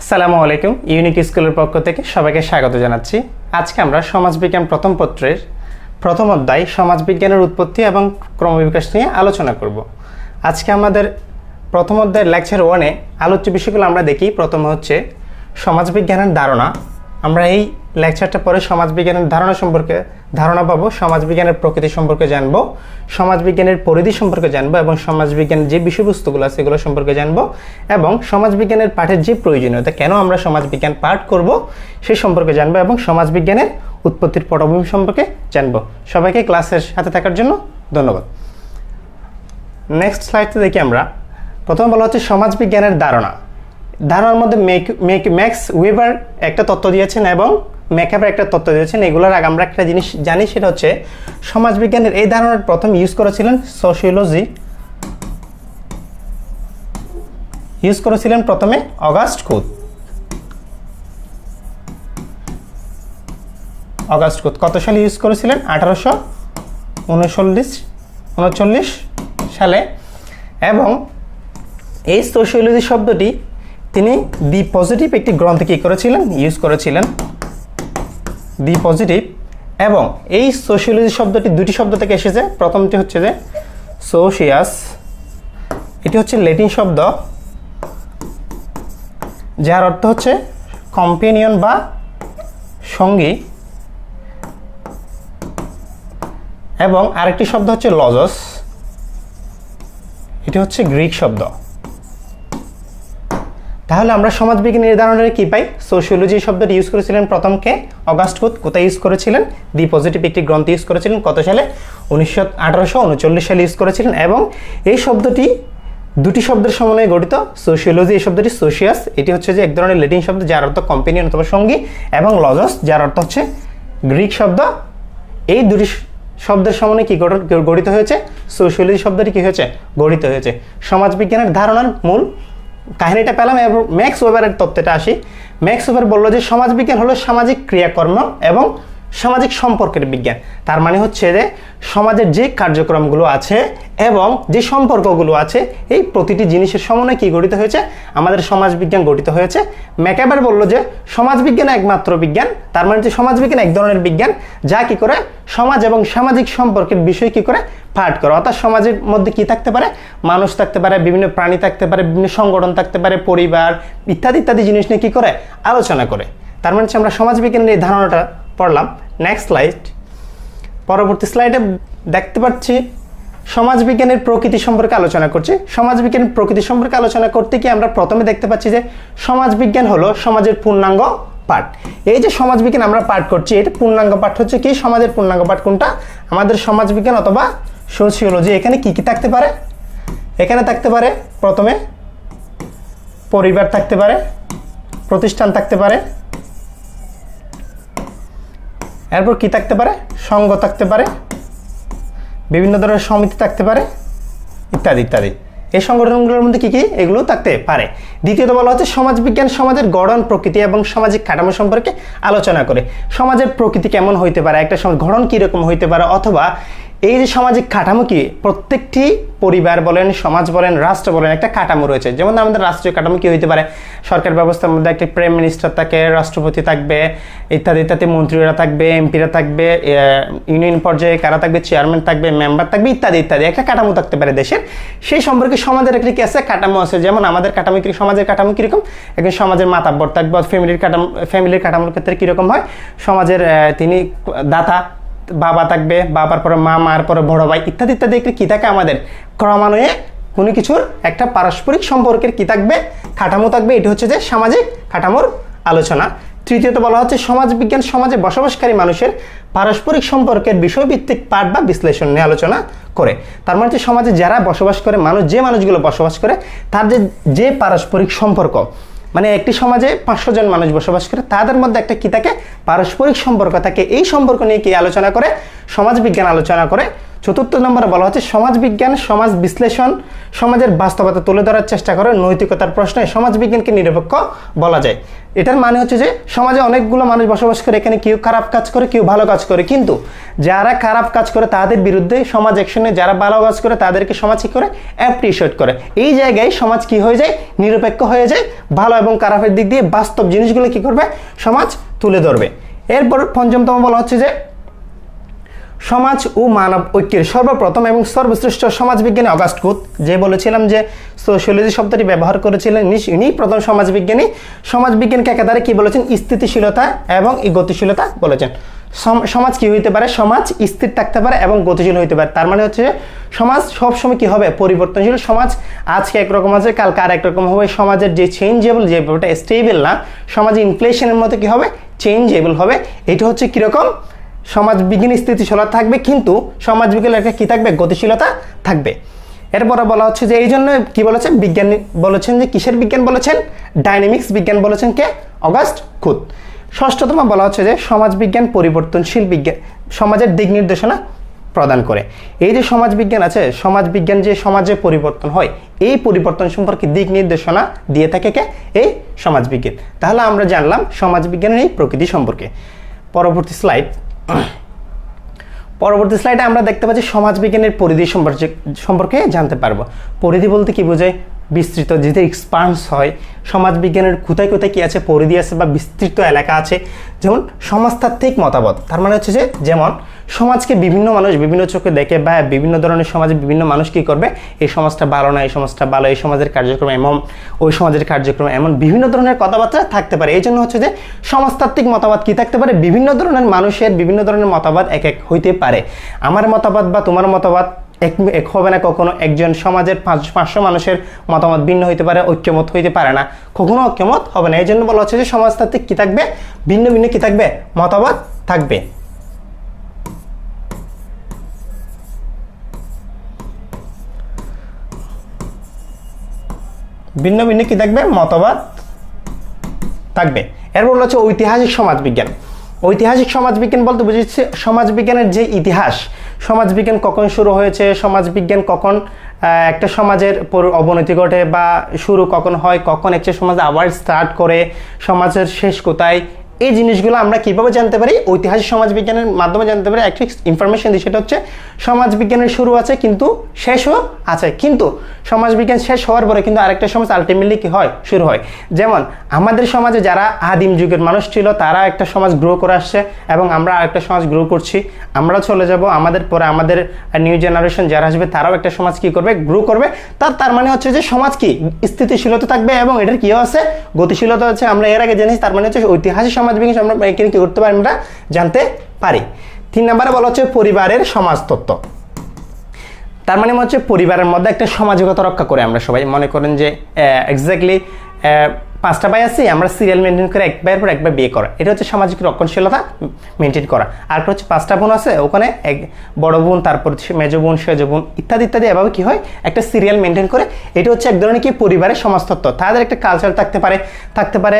আসসালামু আলাইকুম ইউনিক স্কুলের পক্ষ থেকে সবাইকে স্বাগত জানাচ্ছি। আজকে আমরা সমাজবিজ্ঞান প্রথম পত্রের প্রথম অধ্যায় সমাজবিজ্ঞানের উৎপত্তি এবং ক্রমবিকাশ নিয়ে আলোচনা করব। আজকে আমাদের প্রথম অধ্যায়ের লেকচার ওয়ানে আলোচ্য বিষয়গুলো আমরা দেখি। প্রথম হচ্ছে সমাজবিজ্ঞানের ধারণা। আমরা এই লেকচারটা পরে সমাজবিজ্ঞানের ধারণা সম্পর্কে ধারণা পাবো, সমাজবিজ্ঞানের প্রকৃতি সম্পর্কে জানব, সমাজবিজ্ঞানের পরিধি সম্পর্কে জানব এবং সমাজবিজ্ঞানের যে বিষয়বস্তুগুলো আছে সেগুলো সম্পর্কে জানব এবং সমাজবিজ্ঞানের পাঠের যে প্রয়োজনীয়তা, কেন আমরা সমাজবিজ্ঞান পাঠ করব সে সম্পর্কে জানব এবং সমাজবিজ্ঞানের উৎপত্তির পটভূমি সম্পর্কে জানব। সবাইকে ক্লাসের সাথে থাকার জন্য ধন্যবাদ। নেক্সট স্লাইডে দেখি আমরা। প্রথমে বলা হচ্ছে সমাজবিজ্ঞানের ধারণা। ধারণার মধ্যে ম্যাক্স ওয়েবার একটা তত্ত্ব দিয়েছেন এবং মেকআপের একটা তত্ত্ব দিয়েছেন। এগুলোর আগে আমরা একটা জিনিস জানি, সেটা হচ্ছে সমাজবিজ্ঞানের এই ধারণার প্রথম ইউজ করেছিলেন সোশিওলজি ইউজ করেছিলেন প্রথমে অগাস্ট কুথ অগাস্ট কুথ কত সালে ইউজ করেছিলেন? আঠারোশো উনচল্লিশ উনচল্লিশ সালে। এবং এই সোশিওলজি শব্দটি তিনি দি পজিটিভ একটি গ্রন্থে কী করেছিলেন? ইউজ করেছিলেন। দি পজিটিভ এবং এই সোশিওলজি শব্দটি দুটি শব্দ থেকে এসেছে। প্রথমটি হচ্ছে যে সোশিয়াস এটি হচ্ছে লেটিন শব্দ, যার অর্থ হচ্ছে কম্পেনিয়ন বা সঙ্গী। এবং আরেকটি শব্দ হচ্ছে লজস এটি হচ্ছে গ্রিক শব্দ। তাহলে আমরা সমাজবিজ্ঞান নির্ধারণের কী পাই? সোশিওলজি শব্দটি ইউজ করেছিলেন প্রথমকে অগাস্ট কুথ কোথায় ইউজ করেছিলেন? দি পজিটিভ একটি গ্রন্থ ইউজ করেছিলেন, কত সালে? উনিশশো আঠারোশো উনচল্লিশ সালে ইউজ করেছিলেন এবং এই শব্দটি দুটি শব্দের সমন্বয়ে গঠিত। সোশিওলজি এই শব্দটি সোশিয়াস এটি হচ্ছে যে এক ধরনের লেটিন শব্দ যার অর্থ কম্পেনিয়ন অথবা সঙ্গী এবং লজস যার অর্থ হচ্ছে গ্রিক শব্দ। এই দুটি শব্দের সমন্বয়ে কী গঠিত হয়েছে? সোশিওলজি শব্দটি কী হয়েছে? গঠিত হয়েছে। সমাজবিজ্ঞানের ধারণার মূল কাহিনীটা পেলাম এবং ম্যাক্স ওয়েবারের তত্ত্বটা আসি। ম্যাক্স ওয়েবার বলল যে, সমাজবিজ্ঞান হলো সামাজিক ক্রিয়াকর্ম এবং সামাজিক সম্পর্কের বিজ্ঞান। তার মানে হচ্ছে যে, সমাজের যে কার্যক্রমগুলো আছে এবং যে সম্পর্কগুলো আছে, এই প্রতিটি জিনিসের সমন্বয়ে কি গঠিত হয়েছে? আমাদের সমাজবিজ্ঞান গঠিত হয়েছে। ম্যাকাবার বলল যে, সমাজবিজ্ঞান একমাত্র বিজ্ঞান। তার মানে হচ্ছে সমাজবিজ্ঞান এক ধরনের বিজ্ঞান, যা কি করে সমাজ এবং সামাজিক সম্পর্কের বিষয় কি করে? পাঠ করে। অর্থাৎ সমাজের মধ্যে কি থাকতে পারে? মানুষ থাকতে পারে, বিভিন্ন প্রাণী থাকতে পারে, বিভিন্ন সংগঠন থাকতে পারে, পরিবার ইত্যাদি ইত্যাদি জিনিস নিয়ে কী করে? আলোচনা করে। তার মানে হচ্ছে আমরা সমাজবিজ্ঞানের এই ধারণাটা পড়লাম। নেক্সট স্লাইড পরবর্তী স্লাইডে দেখতে পাচ্ছি সমাজবিজ্ঞানের প্রকৃতি সম্পর্কে আলোচনা করছি। সমাজবিজ্ঞানের প্রকৃতি সম্পর্কে আলোচনা করতে গিয়ে আমরা প্রথমে দেখতে পাচ্ছি যে সমাজবিজ্ঞান হলো সমাজের পূর্ণাঙ্গ পাঠ এই যে সমাজবিজ্ঞান আমরা পাঠ করছি, এটা পূর্ণাঙ্গ পাঠ হচ্ছে কি? সমাজের পূর্ণাঙ্গ পাঠ কোনটা? আমাদের সমাজবিজ্ঞান অথবা সোশিওলজি এখানে কি কি থাকতে পারে? এখানে থাকতে পারে, প্রথমে পরিবার থাকতে পারে, প্রতিষ্ঠান থাকতে পারে, এরপর কি থাকতে পারে? সঙ্গ থাকতে পারে, বিভিন্ন ধরনের সমিতি থাকতে পারে, ইত্যাদি ইত্যাদি। এই সংগঠনগুলোর মধ্যে কি কি? এগুলো থাকতে পারে। দ্বিতীয়ত বলা হচ্ছে সমাজবিজ্ঞান সমাজের গঠন প্রকৃতি এবং সামাজিক কাঠামো সম্পর্কে আলোচনা করে। সমাজের প্রকৃতি কেমন হইতে পারে? একটা সমাজ গঠন কীরকম হইতে পারে? অথবা এই যে সামাজিক কাঠামো কি? প্রত্যেকটি পরিবার বলেন, সমাজ বলেন, রাষ্ট্র বলেন, একটা কাঠামো রয়েছে। যেমন আমাদের রাষ্ট্রীয় কাঠামো কি হইতে পারে? সরকার ব্যবস্থার মধ্যে একটা প্রাইম মিনিস্টার থাকে, রাষ্ট্রপতি থাকবে, ইত্যাদি ইত্যাদি, মন্ত্রীরা থাকবে, এমপিরা থাকবে ইউনিয়ন পর্যায়ে কারা থাকবে, চেয়ারম্যান থাকবে, মেম্বার থাকবে, ইত্যাদি ইত্যাদি, একটা কাঠামো থাকতে পারে দেশের। সেই সম্পর্কে সমাজের একটি কি আছে? কাঠামো আছে। যেমন আমাদের কাঠামো কি সমাজের কাঠামো কীরকম? একজন সমাজের মাতাব্বর থাকবে, ফ্যামিলির কাঠামো ফ্যামিলির কাঠামোর ক্ষেত্রে কীরকম হয়? সমাজের তিনি দাতা বাবা থাকবে, বাবার পরে মা, মার পরে বড় ভাই ইত্যাদি ইত্যাদি একটা কী থাকে আমাদের? ক্রমান্বয়ে কোনো কিছুর একটা পারস্পরিক সম্পর্কের কী থাকবে? কাঠামো থাকবে, এটি হচ্ছে যে সামাজিক কাঠামোর আলোচনা। তৃতীয়ত বলা হচ্ছে সমাজবিজ্ঞান সমাজে বসবাসকারী মানুষের পারস্পরিক সম্পর্কের বিষয়ভিত্তিক পাঠ বা বিশ্লেষণ নিয়ে আলোচনা করে। তার মানে হচ্ছে সমাজে যারা বসবাস করে, মানুষ যে মানুষগুলো বসবাস করে, তার যে যে পারস্পরিক সম্পর্ক মানে একটি সমাজে পাঁচশো জন মানুষ বসবাস করে, তাদের মধ্যে একটা কি থাকে? পারস্পরিক সম্পর্ক থাকে। এই সম্পর্ক নিয়ে কি আলোচনা করে? সমাজবিজ্ঞান আলোচনা করে। চতুর্থ নম্বরে বলা হচ্ছে, সমাজ বিজ্ঞান, সমাজ বিশ্লেষণ, সমাজের বাস্তবতা তুলে ধরার চেষ্টা করে নৈতিকতার প্রশ্নে সমাজ বিজ্ঞানকে নিরপেক্ষ বলা যায়। এটার মানে হচ্ছে যে সমাজে অনেকগুলো মানুষ বসবাস করে, এখানে কেউ খারাপ কাজ করে, কেউ ভালো কাজ করে। কিন্তু যারা খারাপ কাজ করে, তাদের বিরুদ্ধে সমাজ অ্যাকশনে যারা ভালো কাজ করে, তাদেরকে সমাজ কী করে? অ্যাপ্রিসিয়েট করে। এই জায়গায় সমাজ কি হয়ে যায়? নিরপেক্ষ হয়ে যায়। ভালো এবং খারাপের দিক দিয়ে বাস্তব জিনিসগুলো কি করবে? সমাজ তুলে ধরবে। এরপর পঞ্চমতম বলা হচ্ছে যে সমাজ ও মানব ঐক্যের সর্বপ্রথম এবং সর্বশ্রেষ্ঠ সমাজবিজ্ঞানী অগাস্ট কুত যে বলেছিলাম যে সোশিয়োলজি শব্দটি ব্যবহার করেছিলেন ইনি- প্রথম সমাজবিজ্ঞানী। সমাজবিজ্ঞানকে একাধারে কি বলেছেন? স্থিতিশীলতা এবং গতিশীলতা বলেছেন। সম- সমাজ কি হইতে পারে? সমাজ স্থির থাকতে পারে এবং গতিশীল হইতে পারে। তার মানে হচ্ছে সমাজ সবসময় কি হবে? পরিবর্তনশীল। সমাজ আজকে একরকম আছে, কালকে আর একরকম হবে। সমাজের যে চেঞ্জেবল যে ব্যাপারটা স্টেবল না, সমাজে ইনফ্লেশনের মতো কি হবে? চেঞ্জেবল হবে। এটা হচ্ছে কীরকম? সমাজ বিজ্ঞান স্থিতিশীলতা থাকবে, কিন্তু সমাজ বিজ্ঞানের একটা কী থাকবে? গতিশীলতা থাকবে। এরপরে বলা হচ্ছে যে এই জন্য কি বলেছেন? বিজ্ঞান বলেছেন যে কিসের বিজ্ঞান বলেছেন? ডাইনামিক্স বিজ্ঞান বলেছেন কে? অগাস্ট খুদ ষষ্ঠতম বলা হচ্ছে যে সমাজ বিজ্ঞান পরিবর্তনশীল বিজ্ঞান, সমাজের দিক নির্দেশনা প্রদান করে। এই যে সমাজ বিজ্ঞান আছে, সমাজ বিজ্ঞান যে সমাজে পরিবর্তন হয়, এই পরিবর্তন সম্পর্কে দিক নির্দেশনা দিয়ে থাকে কে? এই সমাজ বিজ্ঞান। তাহলে আমরা জানলাম সমাজ বিজ্ঞানের এই প্রকৃতি সম্পর্কে। পরবর্তী স্লাইড পরবর্তী স্লাইডে আমরা দেখতে পাচ্ছি সমাজবিজ্ঞানের পরিধি সম্পর্কে সম্পর্কে জানতে পারব। পরিধি বলতে কি বোঝায়? বিস্তৃত যেতে এক্সপান্স হয়, সমাজবিজ্ঞানের কোথায় কোথায় কী আছে, পরিধি আছে বা বিস্তৃত এলাকা আছে। যেমন, সমাজতাত্ত্বিক মতামত। তার মানে হচ্ছে যে, যেমন সমাজকে বিভিন্ন মানুষ বিভিন্ন চোখে দেখে বা বিভিন্ন ধরনের সমাজে বিভিন্ন মানুষ কি করবে? এই সমাজটা ভালো না, এই সমাজটা ভালো, এই সমাজের কার্যক্রম এমন, ওই সমাজের কার্যক্রম এমন বিভিন্ন ধরনের কথাবার্তা থাকতে পারে। এই জন্য হচ্ছে যে সমাজতাত্ত্বিক মতামত কি থাকতে পারে? বিভিন্ন ধরনের মানুষের বিভিন্ন ধরনের মতামত এক এক হইতে পারে। আমার মতামত বা তোমার মতামত এক এক হবে না কখনো। একজন সমাজের পাঁচ, পাঁচশো মানুষের মতামত ভিন্ন হইতে পারে, ঐক্যমত হইতে পারে না। কখনো ঐক্যমত হবে না। এই জন্য বলা হচ্ছে যে সমাজতাত্ত্বিক কী থাকবে? ভিন্ন ভিন্ন কী থাকবে? মতামত থাকবে। ভিন্ন ভিন্ন কী থাকবে? মতবাদ থাকবে। এরপর হচ্ছে ঐতিহাসিক সমাজবিজ্ঞান। ঐতিহাসিক সমাজবিজ্ঞান বলতে বুঝেছি, সমাজবিজ্ঞানের যে ইতিহাস, সমাজবিজ্ঞান কখন শুরু হয়েছে, সমাজবিজ্ঞান কখন একটা সমাজের অবনতি ঘটে বা শুরু কখন হয়, কখন একটা সমাজ আবার স্টার্ট করে, সমাজের শেষ কোথায় এই জিনিসগুলো আমরা কীভাবে জানতে পারি? ঐতিহাসিক সমাজবিজ্ঞানের মাধ্যমে জানতে পারি। একটা ইনফরমেশন দিই সেটা হচ্ছে সমাজবিজ্ঞানের শুরু আছে, কিন্তু শেষও আছে। কিন্তু সমাজবিজ্ঞান শেষ হওয়ার পরে কিন্তু আরেকটা সমাজ আলটিমেটলি কি হয়? শুরু হয়। যেমন, আমাদের সমাজে যারা আদিম যুগের মানুষ ছিল, তারা একটা সমাজ গ্রো করে আসছে এবং আমরা আরেকটা সমাজ গ্রো করছি। আমরা চলে যাব আমাদের পরে আমাদের নিউ জেনারেশন যারা আসবে, তারাও একটা সমাজ কি করবে? গ্রো করবে। তার তার মানে হচ্ছে যে সমাজ কি? স্থিতিশীলতা থাকবে এবং এটার কিও আছে? গতিশীলতা হচ্ছে আমরা এর আগে জেনেছি, তার মানে হচ্ছে ঐতিহাসিক সমাজবিজ্ঞান আমরা এখানে কি করতে পারি আমরা জানতে পারি। তিন নম্বরে বলা হচ্ছে পরিবারের সমাজতত্ত্ব। তার মানে হচ্ছে পরিবারের মধ্যে একটা সামাজিকতা রক্ষা করে আমরা সবাই। মনে করেন যে এক্স্যাক্টলি পাঁচটা ভাই আছি, আমরা সিরিয়াল মেনটেন করে এক ভাইয়ের পর একবার বিয়ে করা। এটা হচ্ছে সামাজিক রক্ষণশীলতা মেনটেন করা। আর হচ্ছে পাঁচটা বোন আছে, ওখানে এক বড় বোন, তারপর মেজো বোন, সেজ বোন ইত্যাদি ইত্যাদি। এভাবে কি হয়? একটা সিরিয়াল মেনটেন করে। এটা হচ্ছে এক ধরনের কি? পরিবারের সমাজতত্ত্ব। তাদের একটা কালচার থাকতে পারে থাকতে পারে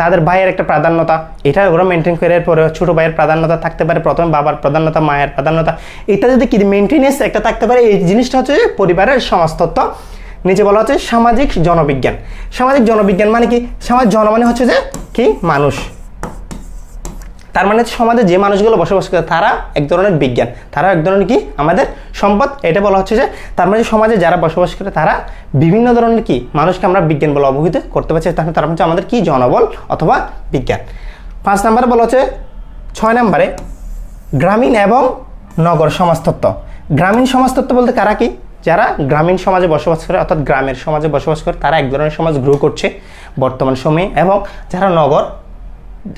তাদের ভাইয়ের একটা প্রাধান্যতা। এটা ওরা মেনটেন করে পরে ছোটো ভাইয়ের প্রাধান্যতা থাকতে পারে, প্রথমে বাবার প্রাধান্যতা, মায়ের প্রাধান্যতা ইত্যাদিতে কি মেনটেনেন্স একটা থাকতে পারে? এই জিনিসটা হচ্ছে পরিবারের সমাজতত্ত্ব। নিচে বলা হচ্ছে সামাজিক জনবিজ্ঞান। সামাজিক জনবিজ্ঞান মানে কি? সামাজিক জন মানে হচ্ছে যে কি? মানুষ। তার মানে সমাজে যে মানুষগুলো বসবাস করে, তারা এক ধরনের বিজ্ঞান। তারা এক ধরনের কি? আমাদের সম্পদ। এটা বলা হচ্ছে যে তার মানে সমাজে যারা বসবাস করে, তারা বিভিন্ন ধরনের কি? মানুষকে আমরা বিজ্ঞান বলে অবহিত করতে পারছি। তারা হচ্ছে আমাদের কি? জনবল অথবা বিজ্ঞান। পাঁচ নম্বরে বলা হচ্ছে, ছয় নম্বরে, গ্রামীণ এবং নগর সমাজতত্ত্ব। গ্রামীণ সমাজতত্ত্ব বলতে কারা কি? যারা গ্রামীণ সমাজে বসবাস করে, অর্থাৎ গ্রামের সমাজে বসবাস করে, তারা এক ধরনের সমাজ গ্রো করছে বর্তমান সময়ে এবং যারা নগর,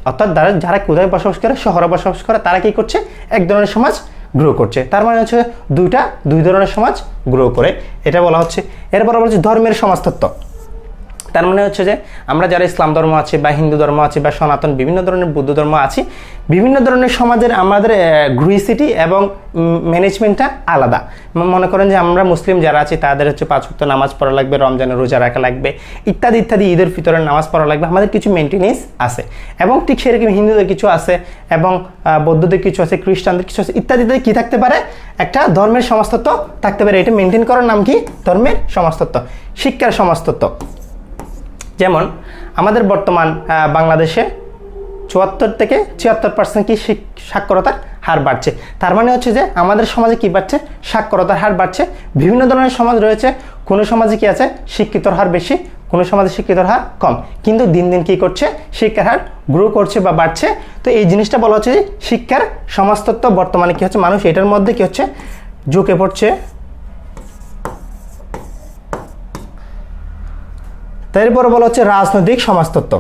অর্থাৎ যারা যারা কোথায় বসবাস করে, শহরে বসবাস করে, তারা কী করছে? এক ধরনের সমাজ গ্রো করছে। তার মানে হচ্ছে দুইটা, দুই ধরনের সমাজ গ্রো করে। এটা বলা হচ্ছে। এরপর বলা হচ্ছে ধর্মের সমাজতত্ত্ব। তার মানে হচ্ছে যে আমরা যারা ইসলাম ধর্ম আছি বা হিন্দু ধর্ম আছি বা সনাতন বিভিন্ন ধরনের বৌদ্ধ ধর্ম আছি, বিভিন্ন ধরনের সমাজের আমাদের গ্রুইসিটি এবং ম্যানেজমেন্টটা আলাদা। মনে করেন যে আমরা মুসলিম যারা আছি, তাদের হচ্ছে পাঁচ ওয়াক্ত নামাজ পড়া লাগবে, রমজানের রোজা রাখা লাগবে, ইত্যাদি ইত্যাদি, ঈদের ফিতরের নামাজ পড়া লাগবে, আমাদের কিছু মেনটেনেন্স আছে। এবং ঠিক সেরকম হিন্দুদের কিছু আছে এবং বৌদ্ধদের কিছু আছে, খ্রিস্টানদের কিছু আছে ইত্যাদি ইত্যাদি কী থাকতে পারে? একটা ধর্মের সমাজতত্ত্ব থাকতে পারে। এটা মেনটেন করার নাম কি? ধর্মের সমাজতত্ত্ব, শিক্ষার সমাজতত্ত্ব। যেমন আমাদের বর্তমান বাংলাদেশে চুয়াত্তর থেকে ছিয়াত্তর পার্সেন্ট কি সাক্ষরতার হার বাড়ছে। তার মানে হচ্ছে যে আমাদের সমাজে কি বাড়ছে? সাক্ষরতার হার বাড়ছে। বিভিন্ন ধরনের সমাজ রয়েছে। কোনো সমাজে কি আছে? শিক্ষিতর হার বেশি, কোনো সমাজে শিক্ষিতর হার কম। কিন্তু দিন দিন কি করছে? শিক্ষার হার গ্রো করছে বা বাড়ছে। তো এই জিনিসটা বলা হচ্ছে যে শিক্ষার সমাজতত্ত্ব বর্তমানে কি হচ্ছে? মানুষ এটার মধ্যে কি হচ্ছে? ঝুঁকে পড়ছে। তারপরে বলা হচ্ছে রাজনৈতিক সমাজতত্ত্ব।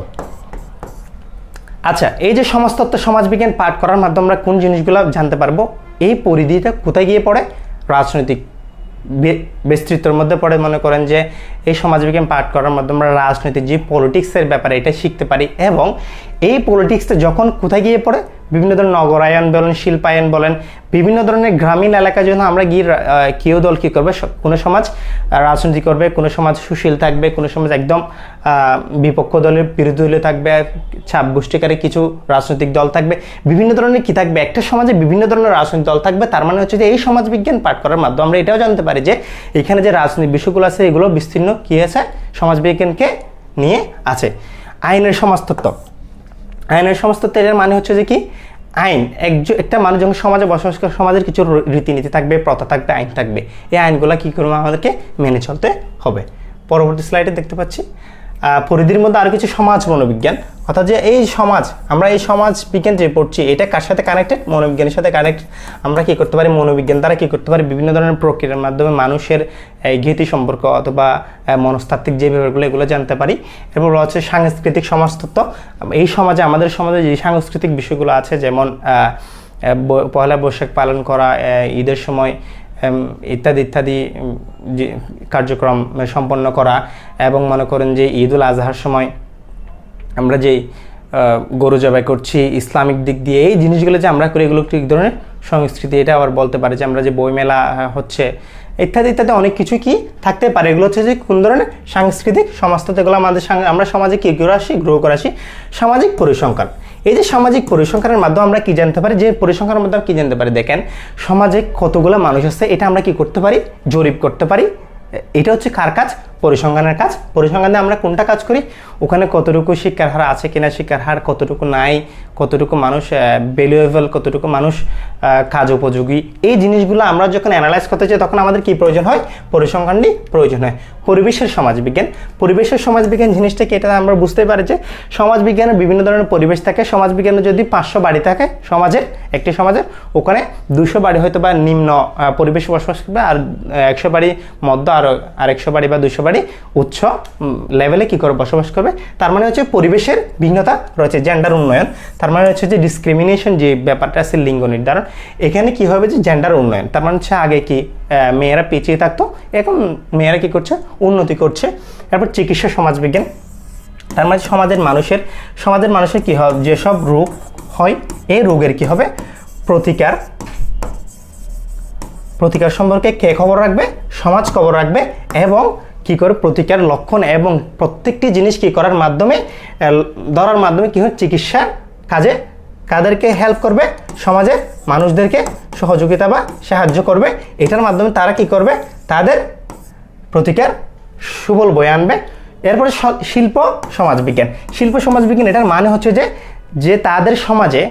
আচ্ছা এই যে সমাজতত্ত্ব, সমাজবিজ্ঞান পাঠ করার মাধ্যমে আমরা কোন জিনিসগুলো জানতে পারব? এই পরিধিটা কোথায় গিয়ে পড়ে? রাজনৈতিক বিস্তৃতর মধ্যে পড়ে। মনে করেন যে এই সমাজবিজ্ঞান পাঠ করার মাধ্যমে আমরা রাজনৈতিক যে পলিটিক্সের ব্যাপারে এটা শিখতে পারি এবং এই পলিটিক্সটা যখন কোথায় গিয়ে পড়ে? বিভিন্ন ধরনের নগরায়ন বলেন, শিল্পায়ন বলেন, বিভিন্ন ধরনের গ্রামীণ এলাকায় যখন আমরা গিয়ে কেউ দল কী করবে? কোনো সমাজ রাজনীতি করবে, কোনো সমাজ সুশীল থাকবে, কোনো সমাজ একদম বিপক্ষ দলের বিরোধী দলে থাকবে, ছাপ গোষ্ঠীকারী কিছু রাজনৈতিক দল থাকবে, বিভিন্ন ধরনের কী থাকবে? একটা সমাজে বিভিন্ন ধরনের রাজনৈতিক দল থাকবে, তার মানে হচ্ছে যে এই সমাজবিজ্ঞান পাঠ করার মাধ্যমে আমরা এটাও জানতে পারি যে এখানে যে রাজনৈতিক বিষয়গুলো আছে, এগুলো বিস্তীর্ণ কী আছে সমাজবিজ্ঞানকে নিয়ে আছে। আইনের সমাজতত্ত্ব। আইনের সমস্ত তেলের মানে হচ্ছে যে কি? আইন একজন একটা মানুষ যখন সমাজে বসবাস করে, সমাজের কিছু রীতিনীতি থাকবে, প্রথা থাকবে, আইন থাকবে, এই আইনগুলো কী করব? আমাদেরকে মেনে চলতে হবে। পরবর্তী স্লাইডে দেখতে পাচ্ছি। পরিধির মধ্যে আরও কিছু সমাজ মনোবিজ্ঞান। অর্থাৎ যে এই সমাজ, আমরা এই সমাজ বিজ্ঞান যে পড়ছি, এটা কার সাথে কানেক্টেড মনোবিজ্ঞানের সাথে কানেক্ট আমরা কি করতে পারি? মনোবিজ্ঞান দ্বারা কি করতে পারি? বিভিন্ন ধরনের প্রক্রিয়ার মাধ্যমে মানুষের গীতি সম্পর্ক অথবা মনস্তাত্ত্বিক যে ব্যাপারগুলো, এগুলো জানতে পারি। এরপর হচ্ছে সাংস্কৃতিক সমাজতত্ত্ব। এই সমাজে, আমাদের সমাজে যে সাংস্কৃতিক বিষয়গুলো আছে, যেমন পয়লা বৈশাখ পালন করা ঈদের সময় ইত্যাদি ইত্যাদি যে কার্যক্রম সম্পন্ন করা এবং মনে করেন যে ঈদ উল আজহার সময় আমরা আহ, গরু জবাই করছি ইসলামিক দিক দিয়ে এই জিনিসগুলো যে আমরা করি এগুলো ঠিক ধরনের সংস্কৃতি এটা আবার বলতে পারে যে আমরা যে বইমেলা হচ্ছে ইত্যাদি ইত্যাদি অনেক কিছু কি থাকতে পারে। এগুলো হচ্ছে যে কোন ধরনের সাংস্কৃতিক সমাজতত্ত্ব এগুলো আমাদের আমরা সমাজে কি করে আসি গ্রহ করে আসি সামাজিক পরিসংখ্যান। এই যে সামাজিক পরিসংখ্যানের মাধ্যমে আমরা কি জানতে পারি? যে পরিসংখ্যানের মাধ্যমে কি জানতে পারি? দেখেন, সমাজে কতগুলো মানুষ আছে, এটা আমরা কি করতে পারি? জরিপ করতে পারি। এটা হচ্ছে কার কাজ? পরিসংখ্যানের কাজ। পরিসংখ্যানে আমরা কোনটা কাজ করি? ওখানে কতটুকু শিক্ষার হার আছে কিনা, শিক্ষার হার কতটুকু নাই, কতটুকু মানুষ ভ্যালুয়েবল কতটুকু মানুষ কাজ উপযোগী। এই জিনিসগুলো আমরা যখন অ্যানালাইজ করতে চাই, তখন আমাদের কি প্রয়োজন হয়? পরিসংখ্যানটি প্রয়োজন হয়। পরিবেশের সমাজবিজ্ঞান। পরিবেশের সমাজবিজ্ঞান জিনিসটা কি? এটা আমরা বুঝতে পারি যে সমাজবিজ্ঞানের বিভিন্ন ধরনের পরিবেশ থাকে। সমাজবিজ্ঞানে যদি পাঁচশো বাড়ি থাকে, সমাজের, একটি সমাজের, ওখানে দুশো বাড়ি হয়তো বা নিম্ন পরিবেশ বসবাস করবে আর একশো বাড়ি মধ্য আর একশো বাড়ি বা দুশো বাড়ি উচ্চ লেভেলে কি করে বসবাস করবে। তার মানে হচ্ছে পরিবেশের ভিন্নতা রয়েছে জেন্ডার উন্নয়ন। তার মানে হচ্ছে যে ডিসক্রিমিনেশন যে ব্যাপারটা আছে, লিঙ্গ নির্ধারণ, এখানে কি হবে যে জেন্ডার উন্নয়ন। তার মানে হচ্ছে আগে কি মেয়েরা পিছিয়ে থাকতো, এখন মেয়েরা কি করছে, উন্নতি করছে। এরপর চিকিৎসা, সমাজবিজ্ঞান। তার মানে সমাজের মানুষের সমাজের মানুষের কি হয় যেসব রোগ হয়, এই রোগের কি হবে, প্রতিকার। প্রতিকার সম্পর্কে কে খবর রাখবে? সমাজ খবর রাখবে এবং কি করে? প্রতিকার লক্ষণ এবং প্রত্যেকটি জিনিস কি করার মাধ্যমে ধরার মাধ্যমে কি হয়? চিকিৎসা কাজে কাদেরকে হেল্প করবে? সমাজে মানুষদেরকে সহযোগিতা বা সাহায্য করবে। এটার মাধ্যমে তারা কি করবে? তাদের প্রতিকার সুবল বয়ে আনবে। এরপরে শিল্প সমাজবিজ্ঞান শিল্প সমাজবিজ্ঞান এটার মানে হচ্ছে যে যে তাদের সমাজে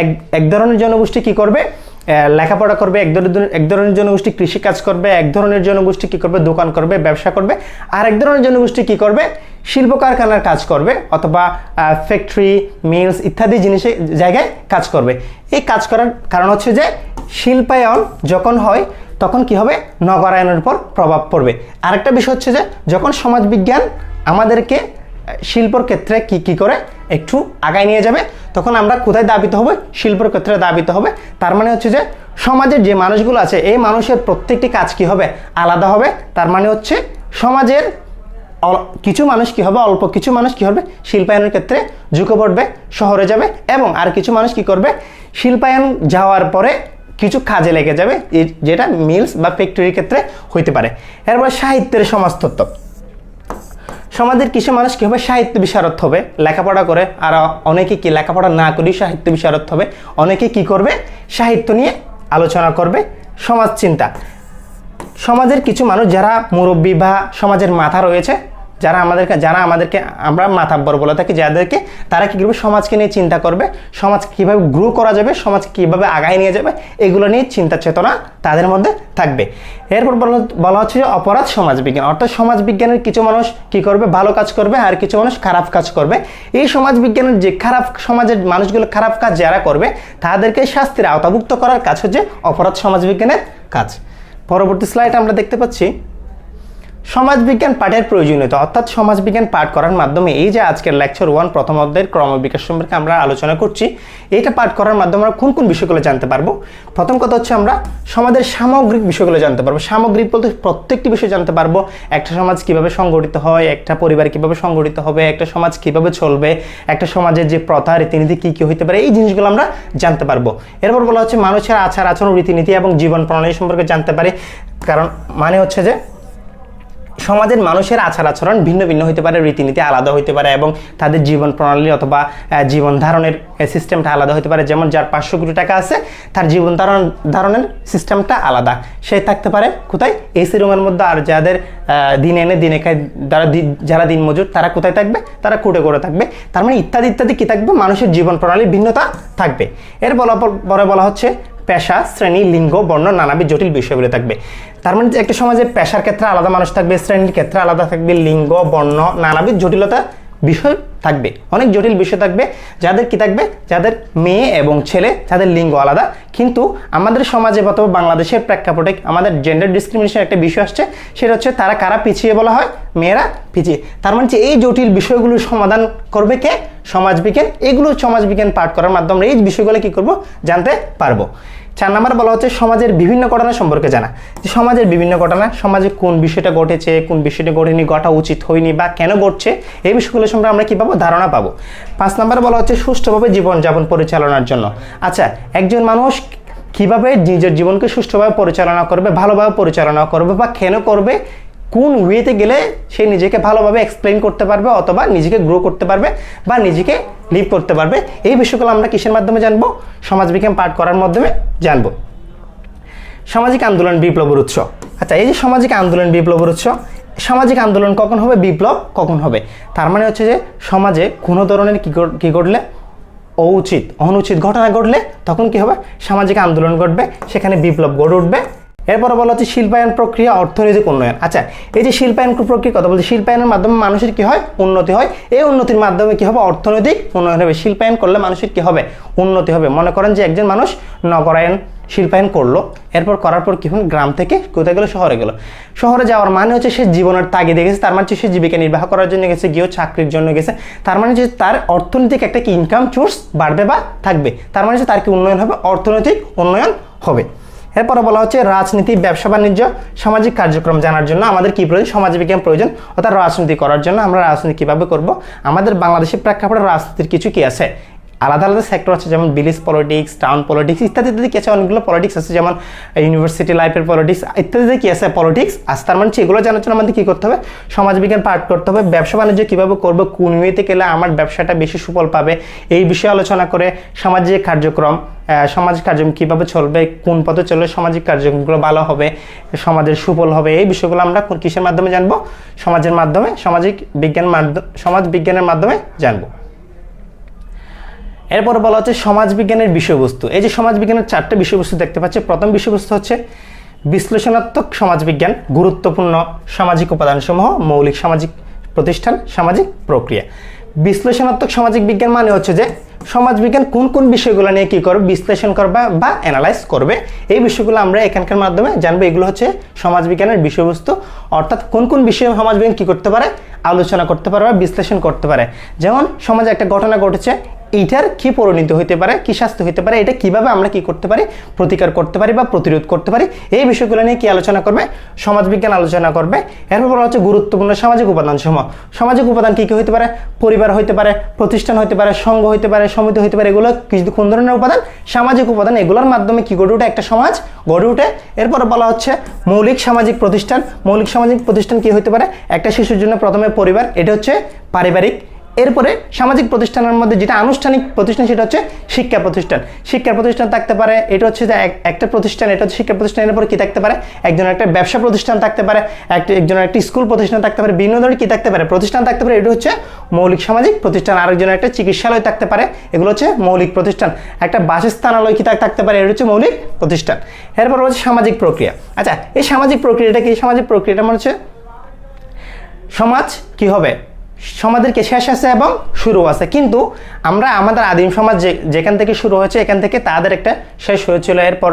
এক এক ধরনের জনগোষ্ঠী কি করবে? লেখাপড়া করবে, এক ধরনের এক ধরনের জনগোষ্ঠী কৃষিকাজ করবে, এক ধরনের জনগোষ্ঠী কি করবে? দোকান করবে, ব্যবসা করবে। আর এক ধরনের জনগোষ্ঠী কি করবে? শিল্প কারখানার কাজ করবে অথবা ফ্যাক্টরি মিলস ইত্যাদি জিনিসে, জায়গায় কাজ করবে। এই কাজ করার কারণ হচ্ছে যে, শিল্পায়ন যখন হয়, তখন কি হবে? নগরায়নের উপর প্রভাব পড়বে। আরেকটা বিষয় হচ্ছে যে, যখন সমাজবিজ্ঞান আমাদেরকে শিল্পর ক্ষেত্রে কি কি করে একটু আগায় নিয়ে যাবে, তখন আমরা কোথায় দাবিত হবে? শিল্পর ক্ষেত্রে দাবিত হবে। তার মানে হচ্ছে যে, সমাজের যে মানুষগুলো আছে, এই মানুষের প্রত্যেকটি কাজ কি হবে? আলাদা হবে। তার মানে হচ্ছে, সমাজের কিছু মানুষ কি হবে? অল্প কিছু মানুষ কি হবে? শিল্পায়নের ক্ষেত্রে ঝুঁকে পড়বে, শহরে যাবে এবং আর কিছু মানুষ কি করবে? শিল্পায়ন যাওয়ার পরে কিছু কাজে লেগে যাবে যেটা মিলস বা ফ্যাক্টরির ক্ষেত্রে হইতে পারে। এরপর সাহিত্যের সমাজতত্ত্ব। সমাজের কিছু মানুষ কী হবে সাহিত্য বিশারদ হবে? লেখাপড়া করে আর অনেকে কি লেখাপড়া না করেই সাহিত্য বিশারদ হবে? অনেকে কি করবে? সাহিত্য নিয়ে আলোচনা করবে। সমাজ চিন্তা সমাজের কিছু মানুষ যারা মুরব্বী বা সমাজের মাথা রয়েছে যারা আমাদেরকে যারা আমাদেরকে, আমরা মাথাব্বর বলে থাকি, যাদেরকে, তারা কী করবে? সমাজকে নিয়ে চিন্তা করবে। সমাজ কীভাবে গ্রো করা যাবে? সমাজ কীভাবে আগায় নিয়ে যাবে? এগুলো নিয়ে চিন্তা চেতনা তাদের মধ্যে থাকবে। এরপর বলা হচ্ছে যে অপরাধ সমাজবিজ্ঞান অর্থাৎ সমাজবিজ্ঞানের কিছু মানুষ কি করবে? ভালো কাজ করবে আর কিছু মানুষ খারাপ কাজ করবে। এই সমাজবিজ্ঞানের যে খারাপ সমাজের মানুষগুলো খারাপ কাজ যারা করবে, তাদেরকে শাস্তির আওতাভুক্ত করার কাজ হচ্ছে অপরাধ সমাজবিজ্ঞানের কাজ। পরবর্তী স্লাইড আমরা দেখতে পাচ্ছি সমাজবিজ্ঞান পাঠের প্রয়োজনীয়তা, অর্থাৎ সমাজবিজ্ঞান পাঠ করার মাধ্যমে এই যে আজকের লেকচার ওয়ান প্রথম অধ্যায়ের ক্রমবিকাশ সম্পর্কে আমরা আলোচনা করছি এটা পাঠ করার মাধ্যমে আমরা কোন কোন বিষয়গুলো জানতে পারব? প্রথম কথা হচ্ছে আমরা সমাজের সামগ্রিক বিষয়গুলো জানতে পারব। সামগ্রিক বলতে প্রত্যেকটি বিষয় জানতে পারব। একটা সমাজ কীভাবে সংগঠিত হয়, একটা পরিবার কীভাবে সংগঠিত হবে, একটা সমাজ কীভাবে চলবে, একটা সমাজের যে প্রথা, রীতিনীতি কী কী হতে পারে, এই জিনিসগুলো আমরা জানতে পারব। এরপর বলা হচ্ছে মানুষের আচার আচরণ রীতিনীতি এবং জীবন প্রণালী সম্পর্কে জানতে পারি। কারণ মানে হচ্ছে যে সমাজের মানুষের আচার আচরণ ভিন্ন ভিন্ন হতে পারে, রীতিনীতি আলাদা হতে পারে এবং তাদের জীবন প্রণালী অথবা জীবন ধারণের সিস্টেমটা আলাদা হতে পারে। যেমন যার পাঁচশো কোটি টাকা আছে, তার জীবন ধারণ, ধারণের সিস্টেমটা আলাদা। সে থাকতে পারে কোথায়? এসি রুমের মধ্যে। আর যাদের দিন এনে দিনে খায় যারা যারা দিন মজুর, তারা কোথায় থাকবে? তারা কুটে করে থাকবে। তার মানে ইত্যাদি ইত্যাদি কি থাকবে? মানুষের জীবন প্রণালীর ভিন্নতা থাকবে। এর বলা, পরে বলা হচ্ছে, পেশা, শ্রেণি, লিঙ্গ, বর্ণ নানাবিধ জটিল বিষয়গুলো থাকবে। তার মানে একটা সমাজে পেশার ক্ষেত্রে আলাদা মানুষ থাকবে, শ্রেণির ক্ষেত্রে আলাদা থাকবে, লিঙ্গ, বর্ণ, নানাবিধ জটিলতা বিষয় থাকবে, অনেক জটিল বিষয় থাকবে, যাদের কি থাকবে? যাদের মেয়ে এবং ছেলে যাদের লিঙ্গ আলাদা। কিন্তু আমাদের সমাজে অথবা বাংলাদেশের প্রেক্ষাপটে আমাদের জেন্ডার ডিসক্রিমিনেশন একটা বিষয় আসছে, সেটা হচ্ছে তারা কারা পিছিয়ে বলা হয়? মেয়েরা পিছিয়ে। তার মানে এই জটিল বিষয়গুলোর সমাধান করবে কে? সমাজবিজ্ঞান। এগুলো সমাজবিজ্ঞান পাঠ করার মাধ্যমে এই বিষয়গুলো কি করব? জানতে পারব। চার নাম্বার বলা হচ্ছে সমাজের বিভিন্ন ঘটনা সম্পর্কে জানা। যে সমাজের বিভিন্ন ঘটনা, সমাজে কোন বিষয়টা ঘটেছে, কোন বিষয়টা ঘটেনি, ঘটা উচিত হয়নি বা কেন ঘটছে, এই বিষয়গুলো সম্পর্কে আমরা কী পাবো? ধারণা পাবো। পাঁচ নাম্বার বলা হচ্ছে সুষ্ঠুভাবে জীবনযাপন পরিচালনার জন্য। আচ্ছা একজন মানুষ কীভাবে নিজের জীবনকে সুষ্ঠুভাবে পরিচালনা করবে, ভালোভাবে পরিচালনা করবে বা কেন করবে কোন ওয়েতে গেলে সে নিজেকে ভালোভাবে এক্সপ্লেন করতে পারবে অথবা নিজেকে গ্রো করতে পারবে বা নিজেকে লিভ করতে পারবে? এই বিষয়গুলো আমরা কিসের মাধ্যমে জানব? সমাজবিজ্ঞান পাঠ করার মাধ্যমে জানব। সামাজিক আন্দোলন বিপ্লবের উৎস। আচ্ছা এই যে সামাজিক আন্দোলন বিপ্লবের উৎস, সামাজিক আন্দোলন কখন হবে? বিপ্লব কখন হবে? তার মানে হচ্ছে যে সমাজে কোনো ধরনের কী ঘটলে? অনুচিত অনুচিত ঘটনা ঘটলে তখন কি হবে? সামাজিক আন্দোলন ঘটবে, সেখানে বিপ্লব গড়ে উঠবে। এরপরে বলা হচ্ছে শিল্পায়ন প্রক্রিয়া অর্থনৈতিক উন্নয়ন। আচ্ছা এই যে শিল্পায়ন প্রক্রিয়া কথা বলছি, শিল্পায়নের মাধ্যমে মানুষের কি হয়? উন্নতি হয়। এই উন্নতির মাধ্যমে কি হবে? অর্থনৈতিক উন্নয়ন হবে। শিল্পায়ন করলে মানুষের কি হবে? উন্নতি হবে। মনে করেন যে একজন মানুষ নগরায়ন শিল্পায়ন করল, এরপর করার পর কি হল? গ্রাম থেকে কোথায় গেলো? শহরে গেলো। শহরে যাওয়ার মানে হচ্ছে সে জীবনের তাগিদে গেছে। তার মানে হচ্ছে সে জীবিকা নির্বাহ করার জন্য গেছে, গিয়েও চাকরির জন্য গেছে। তার মানে যে তার অর্থনৈতিক একটা কি ইনকাম সোর্স বাড়বে বা থাকবে। তার মানে হচ্ছে তার কি উন্নয়ন হবে? অর্থনৈতিক উন্নয়ন হবে। এরপরে বলা হচ্ছে রাজনীতি, ব্যবসা, বাণিজ্য, সামাজিক কার্যক্রম জানার জন্য আমাদের কি প্রয়োজন? সমাজ বিজ্ঞান প্রয়োজন। অর্থাৎ রাজনীতি করার জন্য আমরা রাজনীতি কীভাবে করব? আমাদের বাংলাদেশের প্রেক্ষাপটে রাজনীতির কিছু কি আছে? আলাদা আলাদা সেক্টর আছে, যেমন ভিলেজ পলিটিক্স টাউন পলিটিক্স ইত্যাদি ইত্যাদি কি আছে? অনেকগুলো পলিটিক্স আছে, যেমন ইউনিভার্সিটি লাইফের পলিটিক্স ইত্যাদি কি আছে? পলিটিক্স আছে তার মানে এগুলো জানার জন্য আমাদের কী করতে হবে? সমাজবিজ্ঞান পাঠ করতে হবে। ব্যবসা বাণিজ্য কীভাবে করব? কোন ওয়েতে গেলে আমার ব্যবসাটা বেশি সুফল পাবে? এই বিষয়ে আলোচনা করে সামাজিক কার্যক্রম সামাজিক কার্যক্রম কীভাবে চলবে? কোন পথে চললে সামাজিক কার্যক্রমগুলো ভালো হবে? সমাজের সুফল হবে? এই বিষয়গুলো আমরা কিসের মাধ্যমে জানব? সমাজের মাধ্যমে, সামাজিক বিজ্ঞান মাধ্য- সমাজ বিজ্ঞানের মাধ্যমে জানব। এরপরে বলা হচ্ছে সমাজবিজ্ঞানের বিষয়বস্তু। এই যে সমাজবিজ্ঞানের চারটে বিষয়বস্তু দেখতে পাচ্ছি। প্রথম বিষয়বস্তু হচ্ছে বিশ্লেষণাত্মক সমাজবিজ্ঞান, গুরুত্বপূর্ণ সামাজিক উপাদানসমূহ, মৌলিক সামাজিক প্রতিষ্ঠান, সামাজিক প্রক্রিয়া। বিশ্লেষণাত্মক সামাজিক বিজ্ঞান মানে হচ্ছে যে সমাজবিজ্ঞান কোন কোন বিষয়গুলো নিয়ে কী করবে, বিশ্লেষণ করবে বা অ্যানালাইজ করবে। এই বিষয়গুলো আমরা এখানকার মাধ্যমে জানব। এগুলো হচ্ছে সমাজবিজ্ঞানের বিষয়বস্তু। অর্থাৎ কোন কোন বিষয়ে সমাজবিজ্ঞান কী করতে পারে, আলোচনা করতে পারে বা বিশ্লেষণ করতে পারে। যেমন সমাজে একটা ঘটনা ঘটেছে এইটার কি পরিণতি হতে পারে, কি শাস্তি হতে পারে, এটা কীভাবে আমরা কি করতে পারি, প্রতিকার করতে পারি বা প্রতিরোধ করতে পারি, এই বিষয়গুলো নিয়ে কি আলোচনা করবে? সমাজবিজ্ঞান আলোচনা করবে। এরপর বলা হচ্ছে গুরুত্বপূর্ণ সামাজিক উপাদান সমূহ সামাজিক উপাদান কি কি হতে পারে? পরিবার হতে পারে, প্রতিষ্ঠান হতে পারে, সংঘ হতে পারে, সমিতি হতে পারে, এগুলো কিছু কোন ধরনের উপাদান? সামাজিক উপাদান, এগুলোর মাধ্যমে কি গড়ে ওঠে? একটা সমাজ গড়ে ওঠে। এরপর বলা হচ্ছে মৌলিক সামাজিক প্রতিষ্ঠান। মৌলিক সামাজিক প্রতিষ্ঠান কি হতে পারে? একটা শিশুর জন্য প্রথমে পরিবার, এটা হচ্ছে পারিবারিক। এরপরে সামাজিক প্রতিষ্ঠানের মধ্যে যেটা আনুষ্ঠানিক প্রতিষ্ঠান, সেটা হচ্ছে শিক্ষা প্রতিষ্ঠান। শিক্ষা প্রতিষ্ঠান থাকতে পারে, এটা হচ্ছে যে এক- একটা প্রতিষ্ঠান, এটা হচ্ছে শিক্ষা প্রতিষ্ঠানের পর কি থাকতে পারে? একজনের একটা ব্যবসা প্রতিষ্ঠান থাকতে পারে, একটা একজনের একটা স্কুল প্রতিষ্ঠান থাকতে পারে, বিভিন্ন ধরনের কি থাকতে পারে? প্রতিষ্ঠান থাকতে পারে, এটা হচ্ছে মৌলিক সামাজিক প্রতিষ্ঠান। আরেকজনের একটা চিকিৎসালয় থাকতে পারে, এগুলো হচ্ছে মৌলিক প্রতিষ্ঠান। একটা বাসস্থানালয় কি থাক- থাকতে পারে, এটা হচ্ছে মৌলিক প্রতিষ্ঠান। এরপর হচ্ছে সামাজিক প্রক্রিয়া। আচ্ছা এই সামাজিক প্রক্রিয়াটা কি? সামাজিক প্রক্রিয়াটা মানে হচ্ছে সমাজ কি হবে? সমাজের কি শেষ আছে এবং শুরু আছে। কিন্তু আমরা আমাদের আদিম সমাজ যে, যেখান থেকে শুরু হয়েছে, এখান থেকে তাদের একটা শেষ হয়েছিল। এরপর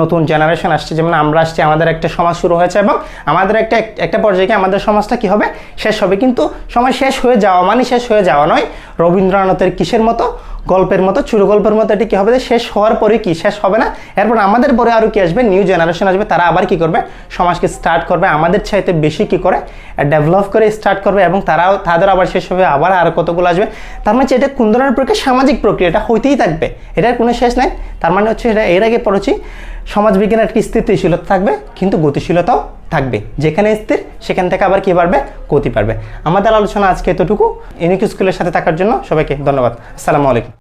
নতুন জেনারেশন আসছে। যেমন আমরা আসছি, আমাদের একটা সমাজ শুরু হয়েছে এবং আমাদের একটা একটা পর্যায়ে আমাদের সমাজটা কি হবে? শেষ হবে। কিন্তু সময় শেষ হয়ে যাওয়া মানে শেষ হয়ে যাওয়া নয়। রবীন্দ্রনাথের কিসের মতো গল্পের মতো, ছোটো গল্পের মতো এটি কী হবে শেষ হওয়ার পরে কি? শেষ হবে না? এরপর আমাদের পরে আরও কি আসবে? নিউ জেনারেশন আসবে। তারা আবার কি করবে? সমাজকে স্টার্ট করবে। আমাদের চাইতে বেশি কি করে? ডেভেলপ করে স্টার্ট করবে এবং তারাও, তাদের আবার শেষ হবে, আবার আরও কতগুলো আসবে? তার মানে এটা কোন ধরনের প্রক্রিয়া সামাজিক প্রক্রিয়া, এটা হইতেই থাকবে। এটার কোনো শেষ নাই। তার মানে হচ্ছে এটা এর আগে পড়েছি সমাজবিজ্ঞানের একটি স্থিতিশীলতা থাকবে, কিন্তু গতিশীলতাও থাকবে। যেখানে স্থির, সেখান থেকে আবার কী পারবে গতি পারবে আমাদের আলোচনা আজকে এতটুকু। ইউনিক স্কুলের সাথে থাকার জন্য সবাইকে ধন্যবাদ। আসসালামু আলাইকুম।